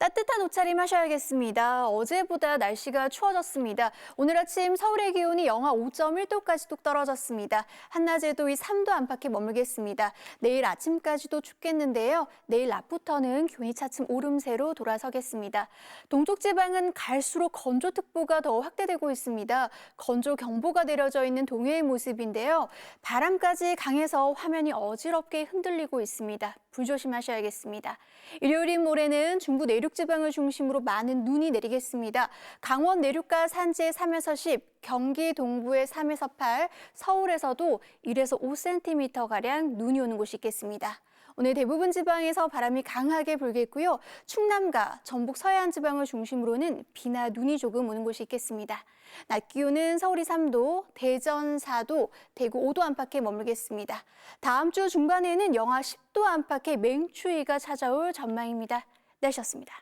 따뜻한 옷차림 하셔야겠습니다. 어제보다 날씨가 추워졌습니다. 오늘 아침 서울의 기온이 영하 5.1도까지 뚝 떨어졌습니다. 한낮에도 이 3도 안팎에 머물겠습니다. 내일 아침까지도 춥겠는데요. 내일 낮부터는 기온이 차츰 오름세로 돌아서겠습니다. 동쪽 지방은 갈수록 건조특보가 더 확대되고 있습니다. 건조경보가 내려져 있는 동해의 모습인데요. 바람까지 강해서 화면이 어지럽게 흔들리고 있습니다. 불조심하셔야겠습니다. 일요일인 모레는 중부 내륙 지방을 중심으로 많은 눈이 내리겠습니다. 강원 내륙과 산지의 3에서 10, 경기 동부의 3에서 8, 서울에서도 1에서 5cm 가량 눈이 오는 곳이 있겠습니다. 오늘 대부분 지방에서 바람이 강하게 불겠고요. 충남과 전북 서해안 지방을 중심으로는 비나 눈이 조금 오는 곳이 있겠습니다. 낮 기온은 서울이 3도, 대전 4도, 대구 5도 안팎에 머물겠습니다. 다음 주 중반에는 영하 10도 안팎의 맹추위가 찾아올 전망입니다. 날씨였습니다.